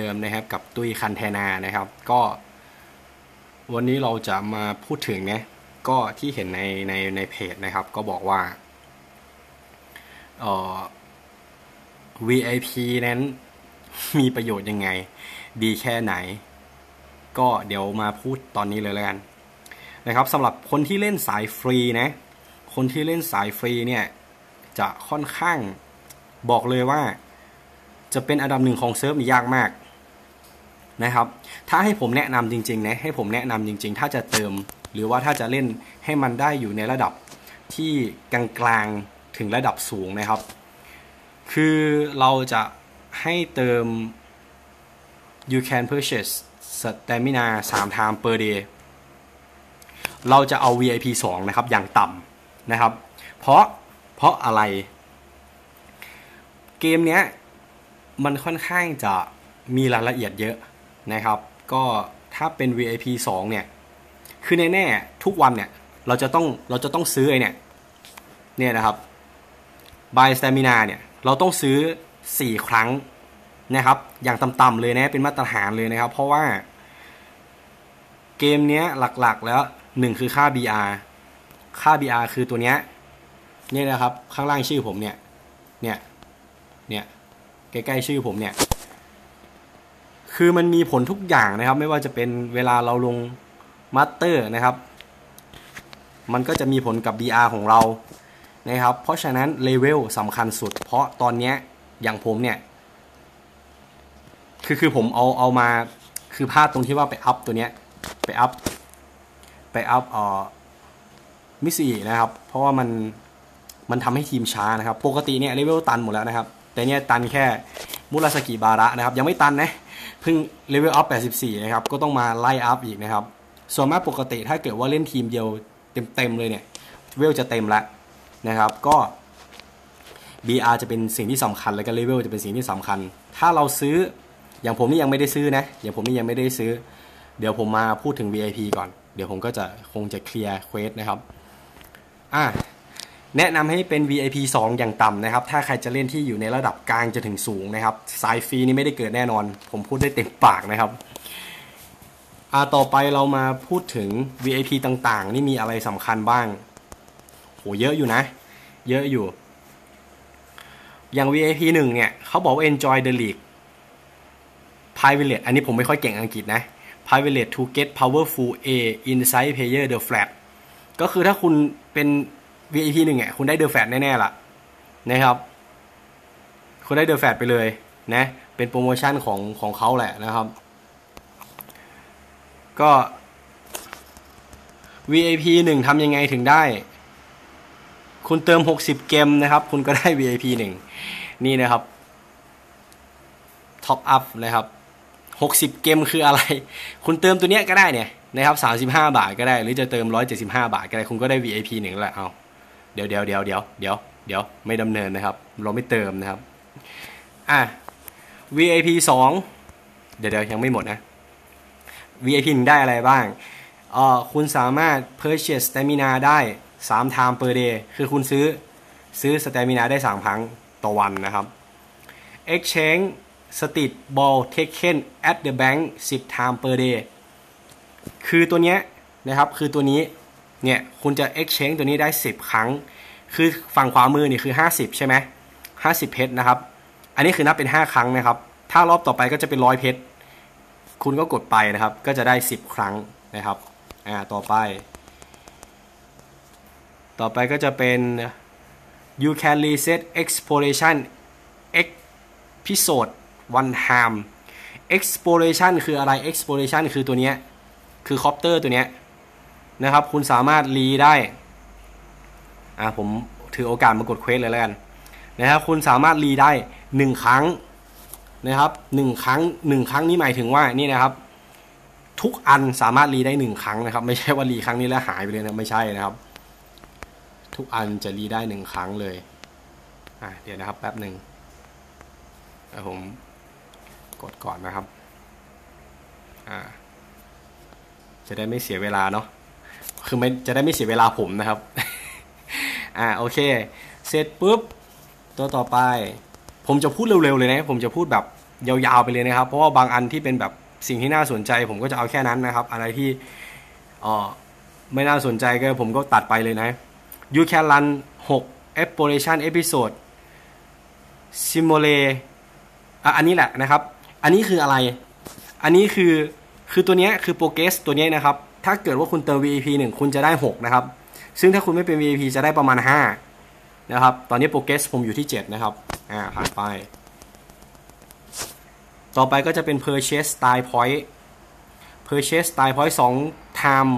เดิมนะครับกับตุ้ยคันเทนานะครับ ก็ วันนี้เราจะมาพูดถึงเนี่ยก็ที่เห็นในในในเพจนะครับ ก็บอกว่าเอ่อ VIP นั้นมีประโยชน์ยังไง ดีแค่ไหน ก็เดี๋ยวมาพูดตอนนี้เลยแล้วกันนะครับสำหรับคนที่เล่นสายฟรีนะ คนที่เล่นสายฟรีเนี่ย จะค่อนข้างบอกเลยว่าจะเป็นอันดับหนึ่งของเซิร์ฟนี่ยากมาก นะครับ ถ้าให้ผมแนะนำจริงๆนะให้ผมแนะนำจริง ๆ ถ้าจะเติม หรือว่าถ้าจะเล่นให้มันได้อยู่ในระดับที่กลางๆถึงระดับสูงนะครับ คือเราจะให้เติม you can purchase stamina 3 time per day เราจะเอา VIP 2 นะครับ อย่างต่ำนะครับ เพราะเพราะอะไร เกมเนี้ยมันค่อนข้างจะมีรายละเอียดเยอะ นะครับ ก็ถ้าเป็น VIP 2 เนี่ย คือแน่ๆทุกวันเนี่ย เราจะต้องเราจะต้องซื้อไอเนี่ย เนี่ยนะครับ Buy Stamina เนี่ย เราต้องซื้อ 4 ครั้งนะครับ อย่างต่ำๆเลยนะ เป็นมาตรฐานเลยนะครับ เพราะว่า เกมเนี้ยหลักๆแล้ว 1 คือค่า BR ค่า BR คือตัวเนี้ยเนี่ยนะครับ ข้างล่างชื่อผมเนี่ย เนี่ย เนี่ย ใกล้ๆชื่อผมเนี่ย คือมันมีผลทุกอย่างนะครับ ไม่ว่าจะเป็นเวลาเราลงมาสเตอร์นะครับ มันก็จะมีผลกับ BR ของเรานะครับ เพราะฉะนั้นเลเวลสำคัญสุด เพราะตอนเนี้ยอย่างผมเนี่ย คือคือผมเอาเอามาคือพลาดตรงที่ว่าไปอัพตัวเนี้ยไปอัพไปอัพเอ่อมิสซี่นะครับ เพราะว่ามันมันทำให้ทีมช้านะครับ ปกติเนี่ยเลเวลตันหมดแล้วนะครับ แต่เนี่ยตันแค่มุราสกิบาระนะครับ ยังไม่ตันนะ เพิ่งเลเวลอัพ84 นะครับ ก็ต้องมาไล่อัพอีกนะครับ ส่วนมากปกติถ้าเกิดว่าเล่นทีมเดียวเต็มๆเลยเนี่ยเวลจะเต็มแล้วนะครับ ก็ BR จะเป็นสิ่งที่สำคัญแล้วก็เลเวลจะเป็นสิ่งที่สำคัญ ถ้าเราซื้ออย่างผมนี่ยังไม่ได้ซื้อนะอย่างผมนี่ยังไม่ได้ซื้อ เดี๋ยวผมมาพูดถึง VIP ก่อน เดี๋ยวผมก็จะคงจะเคลียร์เควสนะครับ อะ แนะนำให้เป็น VIP 2 อย่างต่ำนะครับ ถ้าใครจะเล่นที่อยู่ในระดับกลางจะถึงสูงนะครับ สายฟรีนี่ไม่ได้เกิดแน่นอน ผมพูดได้เต็มปากนะครับอาต่อไปเรามาพูดถึง VIP ต่างๆ นี่มีอะไรสำคัญบ้าง โห เยอะอยู่นะ เยอะอยู่ อย่าง VIP 1 เนี่ย เขาบอกว่า enjoy the league privilege อันนี้ผมไม่ค่อยเก่งอังกฤษนะ privilege to get powerful A inside player the flat ก็คือถ้าคุณเป็น VIP หนึ่งอะคุณได้เดอ f แฟตแน่ๆล่ะนะครับ คุณได้เดอ f แฟตไปเลยนะเป็นโปรโมชั่นของของเขาแหละนะครับ ก็ VIP หนึ่งทำยังไงถึงได้ คุณเติม 60 เกมนะครับ คุณก็ได้ VIP หนึ่งนี่นะครับท็อปอัพนะครับ 60 เกมคืออะไร คุณเติมตัวเนี้ยก็ได้เนี่ยนะครับ35 บาทก็ได้ หรือจะเติม 175 บาทก็ได้ คุณก็ได้ VIP หนึ่งแล้วเอา เดี๋ยวเดี๋ยวเดี๋ยวเดี๋ยวเดี๋ยวเดี๋ยวไม่ดำเนินนะครับ เราไม่เติมนะครับ อะ VIP 2 เดี๋ยวเดี๋ยวยังไม่หมดนะ VIP 1ได้อะไรบ้างเออคุณสามารถ purchase stamina ได้3 time per day คือคุณซื้อซื้อ stamina ได้ 3 ครั้งต่อวันนะครับ exchange street ball taken at the bank 10 time per day คือตัวเนี้ยนะครับ คือตัวนี้ เนี่ยคุณจะ exchange ตัวนี้ได้ 10 ครั้ง คือฝั่งขวามือนี่คือ 50 ใช่ไหม50เพชรนะครับ อันนี้คือนับเป็น 5 ครั้งนะครับ ถ้ารอบต่อไปก็จะเป็น100เพชร คุณก็กดไปนะครับ ก็จะได้ 10 ครั้งนะครับ อ่า ต่อไป ต่อไปก็จะเป็น you can reset exploration episode one time exploration คืออะไร exploration คือตัวเนี้ย คือคอปเตอร์ตัวเนี้ย นะครับ คุณสามารถรีได้อ่าผมถือโอกาสมากดเควสเลยแล้วกันนะครับ คุณสามารถรีได้หนึ่งครั้งนะครับหนึ่งครั้งหนึ่งครั้งนี้หมายถึงว่านี่นะครับ ทุกอันสามารถรีได้หนึ่งครั้งนะครับ ไม่ใช่ว่ารีครั้งนี้แล้วหายไปเลยนะไม่ใช่นะครับ ทุกอันจะรีได้หนึ่งครั้งเลยอ่าเดี๋ยวนะครับแป๊บหนึ่งผมกดก่อนนะครับอ่าจะได้ไม่เสียเวลาเนาะ คือไม่จะได้ไม่เสียเวลาผมนะครับ อ่าโอเค เสร็จปุ๊บ ตัวต่อไป ผมจะพูดเร็วๆเลยนะ ผมจะพูดแบบยาวๆไปเลยนะครับ เพราะว่าบางอันที่เป็นแบบสิ่งที่น่าสนใจ ผมก็จะเอาแค่นั้นนะครับ อะไรที่อ๋อไม่น่าสนใจก็ผมก็ตัดไปเลยนะ You can run 6 exploration episode simulate อะอันนี้แหละนะครับ อันนี้คืออะไร อันนี้คือคือตัวเนี้ยคือโปรเกสตัวเนี้ยนะครับ ถ้าเกิดว่าคุณเติม VIP 1 คุณจะได้ 6 นะครับ ซึ่งถ้าคุณไม่เป็น VIP จะได้ประมาณ 5 นะครับ ตอนนี้โปรเกสผมอยู่ที่ 7 นะครับ อ่า ผ่านไป ต่อไปก็จะเป็น purchase style point purchase style point 2 time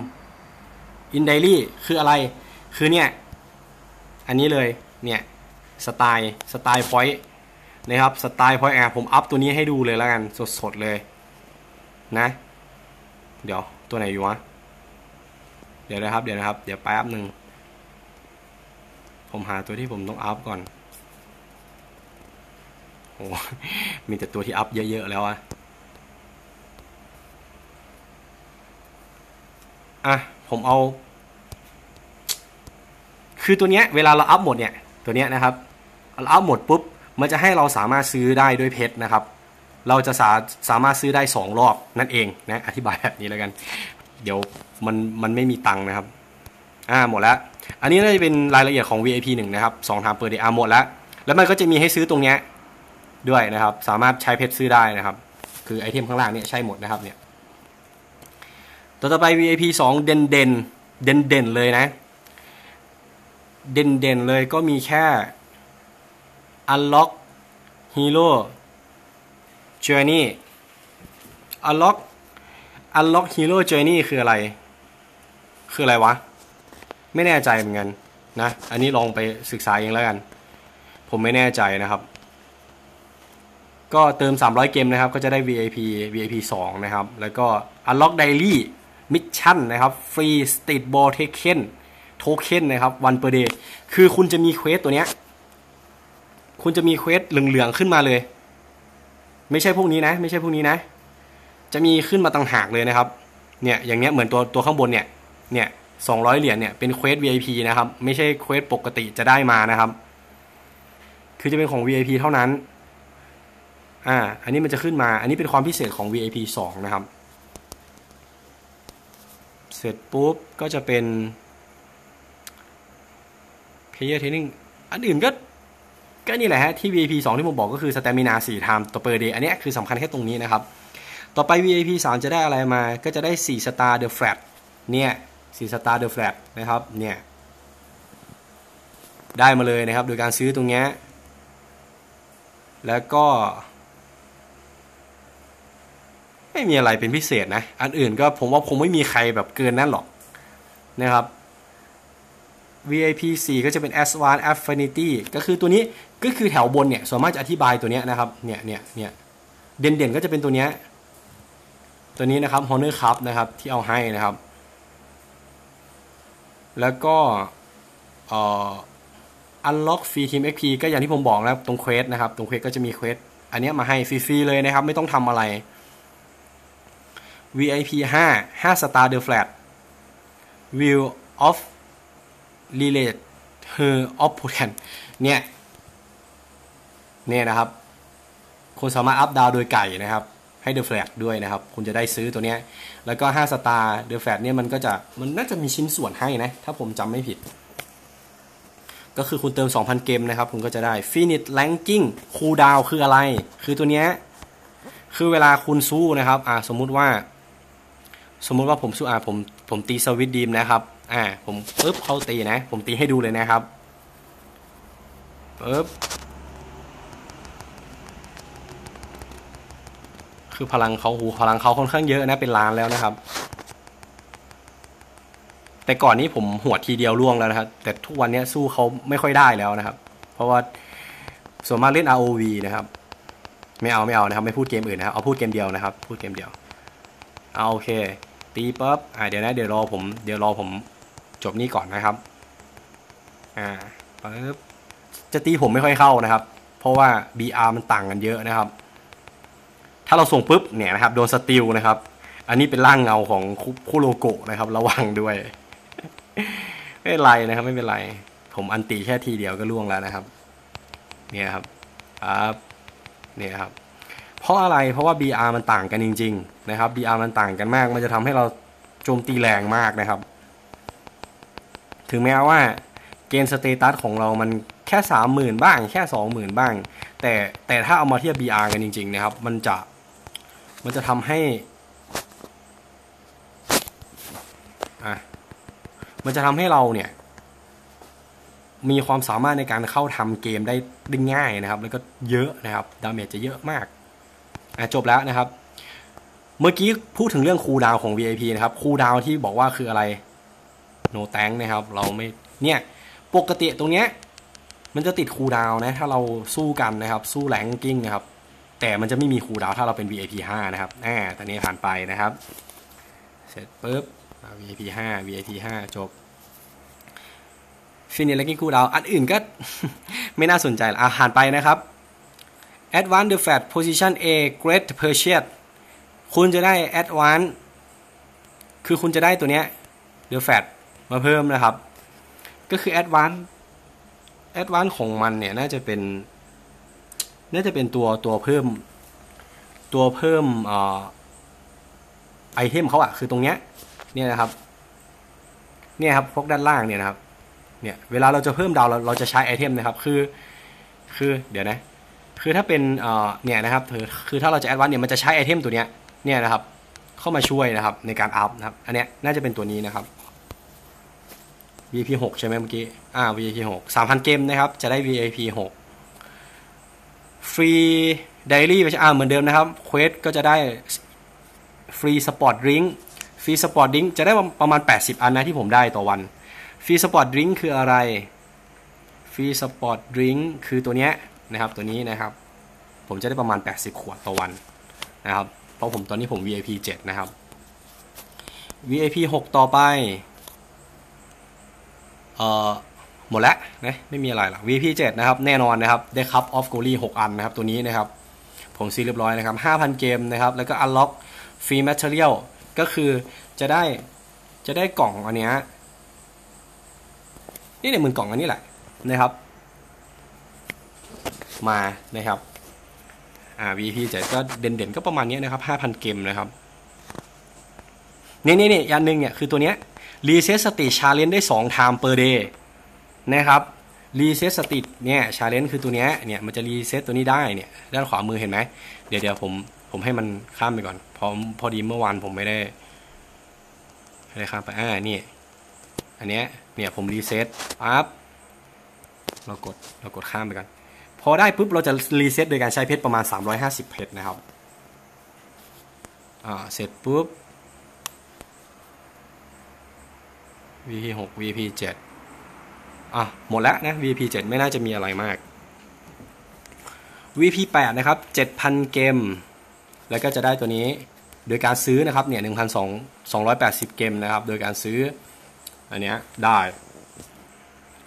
in daily คืออะไร คือเนี่ย อันนี้เลย เนี่ย สไตล์ สไตล์ point นะครับ สไตล์ point อะผมอัพตัวนี้ให้ดูเลยแล้วกัน สดๆเลย นะ เดี๋ยว ตัวไหนอยู่วะ เดี๋ยวนะครับ เดี๋ยวนะครับ เดี๋ยวแป๊บหนึ่ง ผมหาตัวที่ผมต้องอัพก่อน โอ้มีแต่ตัวที่อัพเยอะๆแล้วอะอะ ผมเอา คือตัวเนี้ย เวลาเราอัพหมดเนี่ย ตัวเนี้ยนะครับ เราอัพหมดปุ๊บ มันจะให้เราสามารถซื้อได้ด้วยเพชรนะครับ เราจะสาสามารถซื้อได้สองรอบนั่นเองนะ อธิบายแบบนี้แล้วกัน เดี๋ยว มันมันไม่มีตังค์นะครับ อ่าหมดแล้ว อันนี้น่าจะเป็นรายละเอียดของ VIP 1นะครับสองทางเปิดเดย์อ่าหมดแล้ว แล้วมันก็จะมีให้ซื้อตรงเนี้ยด้วยนะครับ สามารถใช้เพชรซื้อได้นะครับ คือไอเทมข้างล่างเนี่ยใช่หมดนะครับเนี่ยต่อต่อไป VIP 2 เด่นเด่นเด่นเด่นเลยนะ เด่นเด่นเลยก็มีแค่ Unlock Hero Journey Unlock Unlock Hero Journey คืออะไร คืออะไรวะ ไม่แน่ใจเหมือนกันนะ อันนี้ลองไปศึกษาเองแล้วกัน ผมไม่แน่ใจนะครับ ก็เติม 300 เกมนะครับ ก็จะได้ VIP VIP 2 นะครับ แล้วก็ Unlock Daily Mission นะครับ Free Street Ball Token Token นะครับ One per day คือคุณจะมีเควสตัวเนี้ย คุณจะมีเควสเหลืองๆขึ้นมาเลย ไม่ใช่พวกนี้นะ ไม่ใช่พวกนี้นะ จะมีขึ้นมาต่างหากเลยนะครับ เนี่ย อย่างเนี้ยเหมือนตัวตัวข้างบนเนี่ย เนี่ยสองร้อยเหรียญเนี่ยเป็นเควส VIP นะครับ ไม่ใช่เควสปกติจะได้มานะครับ คือจะเป็นของ VIP เท่านั้น อ่า อันนี้มันจะขึ้นมา อันนี้เป็นความพิเศษของ VIP 2 นะครับ เสร็จปุ๊บก็จะเป็น Player Training อันอื่นก็ ก็นี่แหละฮะที่ VIP 2 ที่ผมบอกก็คือ Stamina 4 time ต่อ per day อันนี้คือสำคัญแค่ตรงนี้นะครับ ต่อไป VIP 3 จะได้อะไรมา ก็จะได้ 4 Star The Flat เนี่ย 4 Star The Flat นะครับเนี่ยได้มาเลยนะครับ โดยการซื้อตรงนี้ แล้วก็ ไม่มีอะไรเป็นพิเศษนะ อันอื่นก็ผมว่าคงไม่มีใครแบบเกินนั่นหรอกนะครับ VIP 4 ก็จะเป็น Advanced Affinity ก็คือตัวนี้ก็คือแถวบนเนี่ยส่วนมากจะอธิบายตัวนี้นะครับ เนี่ยเนี่ยเนี่ยเด่นๆก็จะเป็นตัวนี้ ตัวนี้นะครับ Honor Cup นะครับ ที่เอาให้นะครับ แล้วก็อ่อ Unlock Free Team XP ก็อย่างที่ผมบอกนะครับตรงเควสนะครับ ตรงเควสก็จะมีเควสอันนี้มาให้ฟรีๆเลยนะครับ ไม่ต้องทำอะไร VIP 5 5 Star The Flat View of Relate Her of p o t e n เนี่ย เนี่ยนะครับ คุณสามารถอัพดาวโดยไก่นะครับ ให้ The Flat ด้วยนะครับ คุณจะได้ซื้อตัวเนี้ย แล้วก็5สตาร์ The Flat เนี่ยมันก็จะมันน่าจะมีชิ้นส่วนให้นะ ถ้าผมจำไม่ผิด ก็คือคุณเติม 2,000 เกมนะครับ คุณก็จะได้ Finish Ranking Cool Down คืออะไร คือตัวเนี้ยคือเวลาคุณสู้นะครับอ่าสมมุติว่า สมมุติว่าผมสู้อ่าผมผมตีสวิตดีมนะครับอ่าผมปึ๊บเขาตีนะ ผมตีให้ดูเลยนะครับปึ๊บ คือพลังเขาหูพลังเขาค่อนข้างเยอะนะเป็นล้านแล้วนะครับ แต่ก่อนนี้ผมหัวทีเดียวล่วงแล้วนะครับ แต่ทุกวันนี้สู้เขาไม่ค่อยได้แล้วนะครับ เพราะว่าส่วนมากเล่น ROV นะครับ ไม่เอาไม่เอานะครับ ไม่พูดเกมอื่นนะครับเอาพูดเกมเดียวนะครับ พูดเกมเดียวเอาโอเค ตีปั๊บอ่าเดี๋ยวนะเดี๋ยวรอผมเดี๋ยวรอผมจบนี้ก่อนนะครับอ่าปั๊บจะตีผมไม่ค่อยเข้านะครับ เพราะว่า BR มันต่างกันเยอะนะครับ ถ้าเราส่งปุ๊บเนี่ยนะครับโดนสติลนะครับ อันนี้เป็นร่างเงาของคุโรโกนะครับ ระวังด้วย ไม่เป็นไรนะครับไม่เป็นไร ผมอันตีแค่ทีเดียวก็ล่วงแล้วนะครับ เนี่ยครับครับเนี่ยครับ เพราะอะไรเพราะว่า BR มันต่างกันจริง ๆ นะครับ BR มันต่างกันมาก มันจะทำให้เราโจมตีแรงมากนะครับ ถึงแม้ว่าเกณฑ์สเตตัสของเรามันแค่สามหมื่นบ้าง แค่สองหมื่นบ้าง แต่แต่ถ้าเอามาเทียบ BR กันจริง ๆ นะครับ มันจะ มันจะทำให้ อะ มันจะทำให้เราเนี่ย มีความสามารถในการเข้าทำเกมได้ได้ง่ายนะครับ แล้วก็เยอะนะครับ ดาเมจจะเยอะมาก อะจบแล้วนะครับ เมื่อกี้พูดถึงเรื่องคูดาวของ VIP นะครับ คูดาวที่บอกว่าคืออะไร no tank นะครับ เราไม่ เนี่ย ปกติตรงเนี้ย มันจะติดคูดาวนะ ถ้าเราสู้กันนะครับ สู้แรงกิ้งนะครับ แต่มันจะไม่มีคูลดาวถ้าเราเป็น VIP 5 นะครับอ่าตอนนี้ผ่านไปนะครับ เสร็จปุ๊บ VIP 5 VIP 5 จบฟินิชแล้วกินคูลดาวอันอื่นก็ไม่น่าสนใจละอะผ่านไปนะครับ Advanced the Fat Position A Great Purchase คุณจะได้ Advanced คือคุณจะได้ตัวเนี้ย The Fat มาเพิ่มนะครับ ก็คือ Advanced Advanced ของมันเนี่ยน่าจะเป็น น่าจะเป็นตัวตัวเพิ่ม ตัวเพิ่มอไอเทมเขาอะคือตรงเนี้ยเนี่ยนะครับ เนี่ยครับพวกด้านล่างเนี่ยนะครับ เนี่ยเวลาเราจะเพิ่มดาวเราเราจะใช้ไอเทมนะครับ คือ คือเดี๋ยวนะ คือถ้าเป็นเอ่อเนี่ยนะครับคือถ้าเราจะแอดวานเนี่ยมันจะใช้ไอเทมตัวเนี้ยเนี่ยนะครับ เข้ามาช่วยนะครับในการอัพนะครับ อันเนี้ยน่าจะเป็นตัวนี้นะครับ VIP 6ใช่ไหมเมื่อกี้ อ่า VIP 6 3,000 เกมนะครับ จะได้ VIP 6 ฟรีไดรี่อ่าเหมือนเดิมนะครับเควสก็จะได้ฟรีสปอร์ตริงฟรีสปอร์ตริงจะได้ประมาณ 80 อันนะที่ผมได้ต่อวันฟรีสปอร์ตดริงคืออะไรฟรีสปอร์ตดริงคือตัวเนี้ยนะครับตัวนี้นะครับ ผมจะได้ประมาณ 80 ขวดต่อวันนะครับ เพราะผมตอนนี้ผม VIP 7 นะครับ VIP 6 ต่อไปเอ่อ หมดแล้วนะไม่มีอะไรหรอก VP7 นะครับแน่นอนนะครับได้คัพออฟโกลี่6อันนะครับตัวนี้นะครับผมซื้อเรียบร้อยนะครับ5,000 เกมนะครับแล้วก็ unlock free material ก็คือจะได้จะได้กล่องอันเนี้ยนี่เนี่ยหมือนกล่องอันนี้แหละนะครับ มานะครับอ่า VP 7 ก็เด่นๆก็ประมาณนี้นะครับ5,000 เกมนะครับนี่นี่นี่ยันหนึ่งเนี่ยคือตัวเนี้ย Reset State Challenge ได้2 time per day นะครับ Reset State เนี่ย Challenge คือตัวเนี้ยเนี่ยมันจะ Reset ตัวนี้ได้เนี่ยด้านขวามือเห็นไหมเดี๋ยวเดี๋ยวผมผมให้มันข้ามไปก่อนพราะพอดีเมื่อวานผมไม่ได้ไม่ได้ข้ามไปอ่านี่อันเนี้ยเนี่ยผมรีเซ็ตปั๊บเรากดเรากดข้ามไปกันพอได้ปุ๊บเราจะรีเซ็ตโดยการใช้เพชรประมาณ 350 เพชรนะครับอ่าเสร็จปุ๊บ VP 6 VP 7 อะหมดแล้วนะ VP 7 ไม่น่าจะมีอะไรมาก VP 8นะครับ 7,000 เกม แล้วก็จะได้ตัวนี้โดยการซื้อนะครับเนี่ย1,280 เกมนะครับ โดยการซื้ออันเนี้ยได้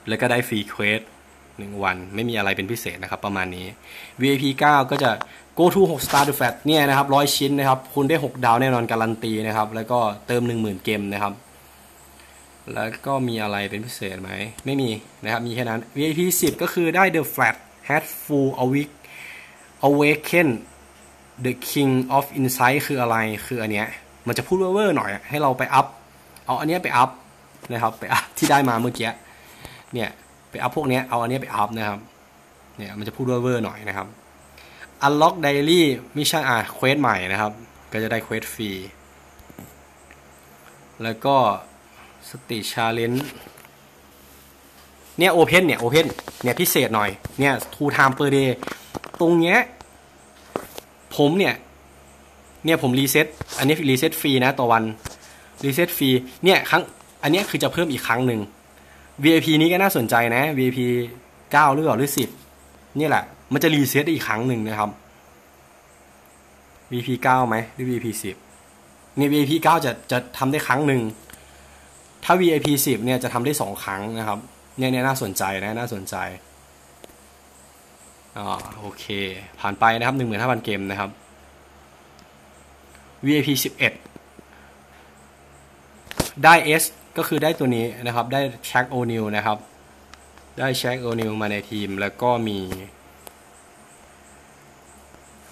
แล้วก็ได้ฟรีเควสหนึ่งวันไม่มีอะไรเป็นพิเศษนะครับประมาณนี้ VIP 9 ก็จะ go to 6 star the fat เนี่ยนะครับร้อยชิ้นนะครับ คุณได้ 6 ดาวแน่นอนการันตีนะครับ แล้วก็เติม 10,000 เกมนะครับ แล้วก็มีอะไรเป็นพิเศษไหม ไม่มีนะครับ มีแค่นั้น VIP 10 ก็คือได้ the flat hat full awake awaken the king of insight คืออะไร คืออันเนี้ย มันจะพูดเวอร์ๆหน่อย ให้เราไปอัพ เอาอันเนี้ยไปอัพนะครับ ไปอัพที่ได้มาเมื่อกี้ เนี่ย ไปอัพพวกเนี้ย เอาอันเนี้ยไปอัพนะครับ เนี่ย มันจะพูดเวอร์ๆหน่อยนะครับ unlock daily mission อะเควสใหม่นะครับ ก็จะได้เควสฟรี แล้วก็ สติชาเลนจ์เนี่ยโอเพนเนี่ยโอเพนเนี่ยพิเศษหน่อยเนี่ย two time per day ตรงเนี้ยผมเนี่ย เนี่ยผมรีเซ็ตอันนี้รีเซ็ตฟรีนะต่อวันรีเซ็ตฟรีเนี่ยครั้งอันนี้คือจะเพิ่มอีกครั้งหนึ่ง VIP นี้ก็น่าสนใจนะ VIP 9หรือเปล่าหรือ 10 นี่แหละ มันจะรีเซ็ตอีกครั้งหนึ่งนะครับ VIP 9ไหมหรือ VIP 10นี่ย VIP 9จะจะทำได้ครั้งหนึ่ง ถ้า VIP 10เนี่ยจะทำได้สองครั้งนะครับเนี่ยน่าสนใจนะน่าสนใจอ่าโอเค ผ่านไปนะครับ 15,000 เกมนะครับ VIP 11 ได้ S ก็คือได้ตัวนี้นะครับ ได้แช็คโอนิลนะครับ ได้แช็คโอนิลมาในทีม แล้วก็มี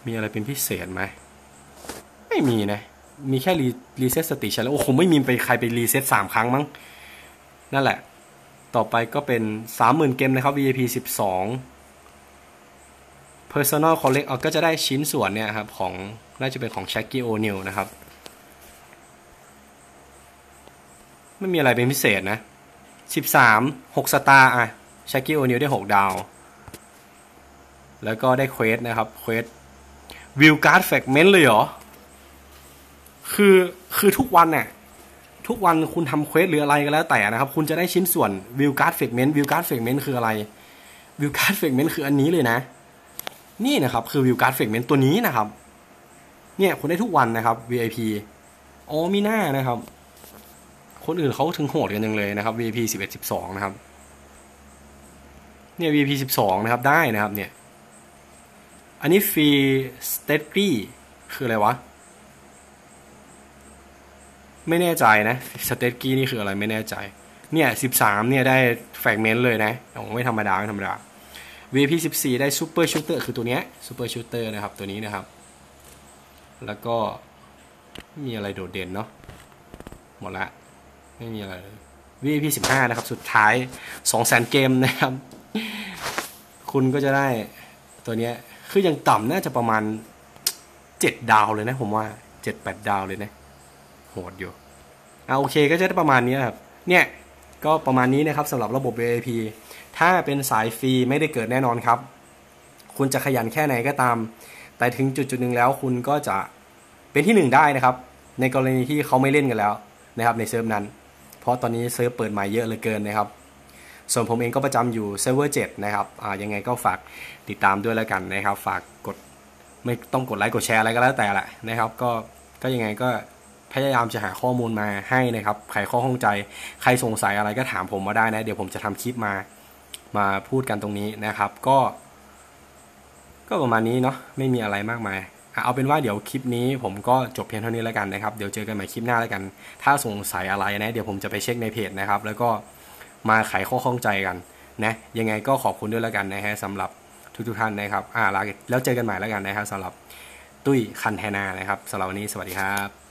มีอะไรเป็นพิเศษไหม ไม่มีนะ มีแค่รีรีเซ็ตสติชันแล้วโอ้คงไม่มีไปใครไปรีเซ็ตสามครั้งมั้ง นั่นแหละ ต่อไปก็เป็นสามหมื่นเกมนะครับ VIP สิบสอง Personal Collect เอาก็จะได้ชิ้นส่วนเนี่ยครับ ของน่าจะเป็นของ Shaggy O'Neal นะครับ ไม่มีอะไรเป็นพิเศษนะสิบสามหกสตาร์อะ Shaggy O'Neal ได้หกดาว แล้วก็ได้เควสนะครับเควสวิวการ์ดแฟกเมนต์เลยเหรอ คือคือทุกวันเนี่ยทุกวันคุณทำเควสหรืออะไรก็แล้วแต่นะครับ คุณจะได้ชิ้นส่วนวิวการ์ดแฟกเมนต์วิวการ์ดแฟกเมนต์คืออะไรวิวการ์ดแฟกเมนต์คืออันนี้เลยนะ นี่นะครับ คือวิวการ์ดแฟกเมนต์ตัวนี้นะครับ เนี่ยคุณได้ทุกวันนะครับ VIP อ๋อมีหน้านะครับ คนอื่นเขาถึงโหดกันยังเลยนะครับ VIP สิบเอ็ดสิบสองนะครับ เนี่ย VIP สิบสองนะครับได้นะครับ เนี่ย อันนี้ฟรีสเตตตี้คืออะไรวะ ไม่แน่ใจนะสเตตกี้นี่คืออะไรไม่แน่ใจ เนี่ยสิบสามเนี่ยได้แฟกเมนต์เลยนะโอ้ไม่ธรรมดาไม่ธรรมดา VP 14ได้ซูเปอร์ชูเตอร์คือตัวเนี้ยซูเปอร์ชูเตอร์นะครับตัวนี้นะครับ แล้วก็มีอะไรโดดเด่นเนาะหมดละไม่มีอะไรเลย VP 15นะครับ สุดท้าย 200,000 เกมนะครับ คุณก็จะได้ตัวเนี้ยคือยังต่ำน่าจะประมาณ 7 ดาวเลยนะผมว่า 7-8 ดาวเลยนะ หดอยู่อ่าโอเคก็จะได้ประมาณนี้ครับ เนี่ยก็ประมาณนี้นะครับสำหรับระบบ VIP ถ้าเป็นสายฟรีไม่ได้เกิดแน่นอนครับ คุณจะขยันแค่ไหนก็ตาม แต่ถึงจุดจุดหนึ่งแล้วคุณก็จะเป็นที่หนึ่งได้นะครับ ในกรณีที่เขาไม่เล่นกันแล้วนะครับในเซิร์ฟนั้น เพราะตอนนี้เซิร์ฟเปิดใหม่เยอะเหลือเกินนะครับ ส่วนผมเองก็ประจำอยู่เซิร์ฟเวอร์7นะครับอ่ายังไงก็ฝากติดตามด้วยแล้วกันนะครับ ฝากกดไม่ต้องกดไลค์กดแชร์อะไรก็แล้วแต่แหละนะครับ ก็ก็ยังไงก็ พยายามจะหาข้อมูลมาให้นะครับใครข้อข้องใจ ใครสงสัยอะไรก็ถามผมมาได้นะ เดี๋ยวผมจะทำคลิปมามาพูดกันตรงนี้นะครับ ก็ ก็ประมาณนี้เนาะไม่มีอะไรมากมายเอาเป็นว่าเดี๋ยวคลิปนี้ผมก็จบเพียงเท่านี้แล้วกันนะครับ เดี๋ยวเจอกันใหม่คลิปหน้าแล้วกัน ถ้าสงสัยอะไรนะ เดี๋ยวผมจะไปเช็คในเพจนะครับ แล้วก็มาไขข้อข้องใจกันนะ ยังไงก็ขอบคุณด้วยแล้วกันนะฮะสำหรับทุกๆท่านนะครับ อ่าแล้วเจอกันใหม่แล้วกันนะครับสำหรับตุ้ยคันแทนานะครับสำหรับวันนี้สวัสดีครับ